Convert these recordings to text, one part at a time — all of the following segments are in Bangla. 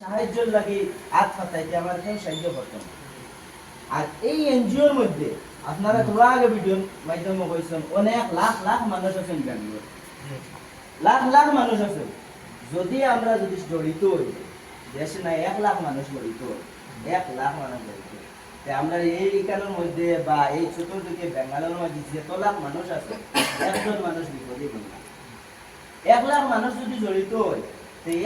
সাহায্যের লাগি আমার কেউ সাহায্য আর এই এনজিওর মধ্যে আপনারা আগে ভিডিওর মাধ্যমে কইছেন, অনেক লাখ লাখ মানুষ আছেন লাখ লাখ মানুষ আছে। যদি আমরা যদি জড়িত হই, দেশে না এক লাখ মানুষ জড়িত, এক লাখ মানুষ জড়িত। আমরা এই এখানের মধ্যে বা এই ছোট থেকে বেঙ্গালোর মধ্যে যত লাখ মানুষ আছে, একজন মানুষ বিপদে বললাম এক লাখ মানুষ যদি জড়িত হয়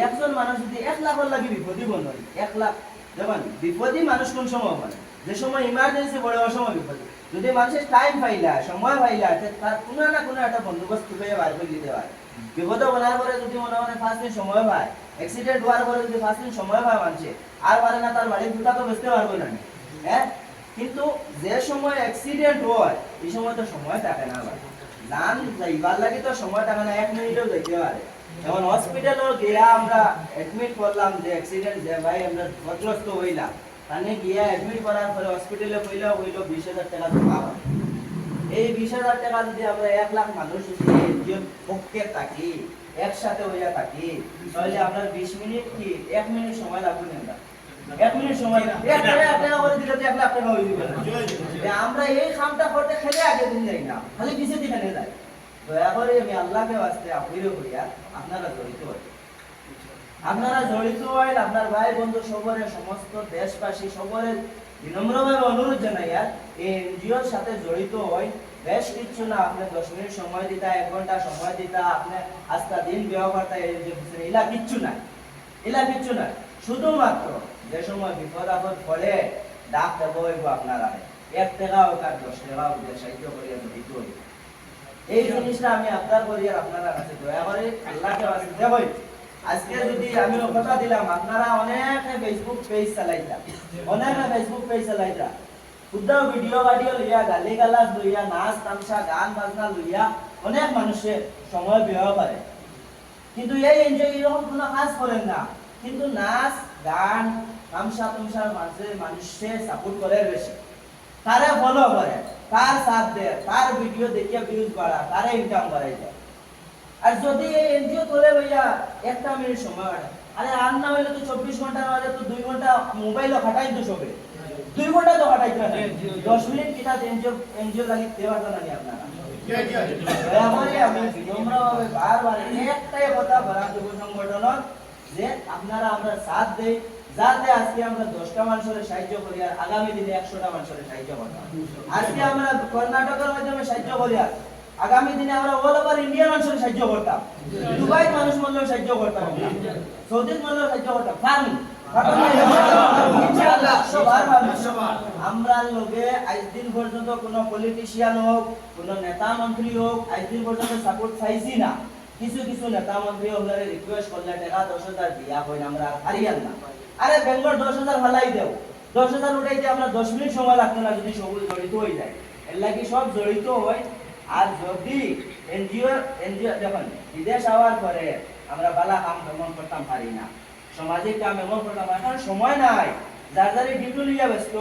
একজন মানুষ যদি এক লাখের লাগে বিপদী বন হয় এক লাখ, দেখুন, বিপদী মানুষ কোন সময় হয় যে সময় ইমার্জেন্সি ওই সময় বিপদী। যদি মানুষের টাইম পাইলা, সময় পাইলা তার কোনো না কোনো একটা বন্দোবস্ত করে বার করে দিতে পারে। বিপদে বলার পরে যদি মনে মনে পাঁচ দিন সময় পায় অ্যাক্সিডেন্ট হওয়ার পরে যদি পাঁচ দিন সময় পায় মানুষে আর পারে না তার বাড়ির দুটা তো বেচতে পারবে না। হ্যাঁ? কিন্তু যে সময় অ্যাক্সিডেন্ট হয়, এই সময় তো সময় থাকে না ভাই। জান যাইবার লাগে তো সময় থাকে না, এক মিনিটও যাইতে পারে। যেমন হসপিটালও গিয়া আমরা অ্যাডমিট করলাম যে অ্যাক্সিডেন্ট যে ভাই আমরা ক্ষতিগ্রস্ত হইলাম, তাহলে গিয়া অ্যাডমিট করার পরে হসপিটালে হইল হইল বিশ হাজার টাকা জমা। এই বিশ হাজার টাকা যদি আমরা এক লাখ মানুষ যদি এনজিওর পক্ষে থাকি, একসাথে হইয়া থাকি, তাহলে আপনার বিশ মিনিট কি, এক মিনিট সময় লাগবে না? এক মিনিট সময় এক টাকা করে দিলে তো এক লাখ টাকা হয়ে যাবে না। যে আমরা এই কামটা করতে খেলে আগে দিন যাই না, খালি দিকে নিয়ে যাই দয়া করে আমি আল্লাহকে বাঁচতে হইয়া আপনারা জড়িত হয় আপনারা জড়িত হয় আপনার ভাই, বন্ধু, সবরের সমস্ত দেশবাসী, সবরের বিনম্রভাবে অনুরোধ জানাইয়া এই এনজিওর সাথে জড়িত হয় বেশ কিছু না, আপনি দশ মিনিট সময় দিতা, এক ঘণ্টা সময় দিতা, আপনি আজকা দিন ব্যবহার এলা কিচ্ছু নাই। এলা কিচ্ছু নাই। শুধুমাত্র যে সময় বিপদ আপদ পড়ে আপনারা, এক দশ করিয়া এই জিনিসটা আমি করি আর আপনারা কাছে দয়া করে আল্লাহকে দেখই আজকে যদি আমি কথা দিলাম, আপনারা অনেক ফেসবুক পেজ চালাইতা, অনেক ফেসবুক পেজ ভিডিও বাডিও লইয়া গালি গালাজ লইয়া, নাচ তামসা গান বাজনা লইয়া অনেক মানুষের সময় ব্যয় করে। কিন্তু এই এনজয় এরকম কোনো কাজ করেন না, কিন্তু নাচ গান তামসা তামসার মাঝে মানুষের সাপোর্ট করে বেশি তারে ফলো করে তার সাথ দেয় তার ভিডিও দেখিয়ে ভিউজ বাড়া তারে ইনকাম করাই যায়। আর যদি এই এনজিও করে ভাইয়া একটা মিনিট সময় কাটে। আরে আর না হইলে তো চব্বিশ ঘণ্টার মাঝে তো দুই ঘণ্টা মোবাইলও খাটাই তো সবে দুই ঘণ্টা তো খাটাইতে না দশ মিনিট কিনা এনজিও এনজিও লাগি দেওয়ার জন্য নি আপনারা। আমি বারবার একটাই কথা বলা যুব সংগঠন যে আপনারা আমরা সাথ দেই। যাতে আজকে আমরা দশটা মানুষের সাহায্য করি আর আগামী দিনে একশোটা মানুষের সাহায্য করতাম আজকে আমরা কর্ণাটকের মাধ্যমে সাহায্য করি আর আগামী দিনে আমরা অল ওভার ইন্ডিয়ার মানুষের সাহায্য করতাম। দুবাই মানুষ মূল্য সাহায্য করতাম। সৌদির মূল্য সাহায্য করতাম। ইনশাআল্লাহ আমরা লোকে আজ দিন পর্যন্ত কোনো পলিটিশিয়ান হোক, কোনো নেতা মন্ত্রী হোক, আজ দিন পর্যন্ত সাপোর্ট চাইছি না। কিছু কিছু নেতা মন্ত্রী ওগুলোরে রিকোয়েস্ট করলে টাকা দশ হাজার দিয়া হয়, আমরা হারিয়ান না। আরে বেঙ্গল দশ হাজার ভালাই দেও। দশ হাজার উঠাইতে আমরা দশ মিনিট সময় লাগতো না, যদি সবুজ জড়িত হয়ে যায়। এর লাগি সব জড়িত হয়। আর যদি এনজিও এনজিও, দেখুন, বিদেশ হওয়ার পরে আমরা বালা কাম তেমন করতাম, পারি না। সামাজিক কাম এমন করতাম কারণ সময় নাই। যার যারে ডিউটি লিয়া ব্যস্ত।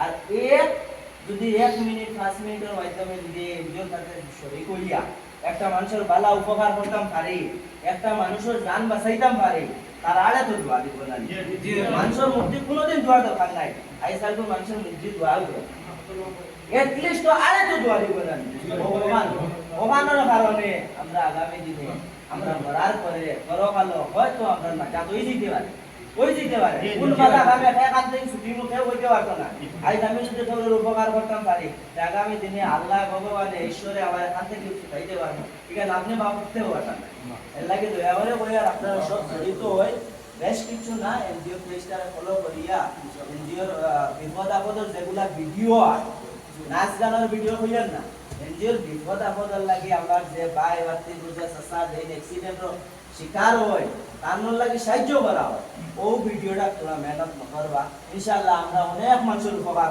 আর এক যদি এক মিনিট পাঁচ মিনিটের মাধ্যমে যদি এনজিওর কাছে শরীর করিয়া একটা মানুষের বালা উপকার করতাম পারি একটা মানুষের জান বাঁচাইতাম পারি তার আড়ে তো দোয়া দিব না। মানুষের মুক্তি কোনোদিন দোয়া দরকার নাই। আইসাল তো মানুষের মুক্তি দোয়া দিব এটলিস্ট তো আরে তো দোয়া দিব না। ভগবান ভগবানের কারণে আমরা আগামী দিনে আমরা মরার পরে পরকালো হয়তো আমরা মাটা হয়ে যেতে পারে। যেতে পারে। কোন কথা আমি এখান থেকে ছুটি মুখে হইতে পারতো না। আজ আমি যদি তোর উপকার করতাম পারি আগামী দিনে আল্লাহ ভগবানে ঈশ্বরে আমার এখান থেকে ছুটাইতে পারব। ঠিক আছে আপনি ভাবতেও পারতেন না। এর লাগে দয়া করে বলে আপনারা সব জড়িত হয় বেশ কিছু না এনজিও পেজটারে ফলো করিয়া এনজিওর বিপদ আপদের যেগুলা ভিডিও নাচ গানের ভিডিও হইলেন না। এনজিওর বিপদ আপদের লাগে আমার যে ভাই বাতি বুঝে সসা দেন অ্যাক্সিডেন্টর শিকার হয় তার লাগে সাহায্য করা হয়। ও ভিডিওটা তোরা মেহনত করবা। ইনশাআল্লাহ আমরা অনেক মানুষের উপকার।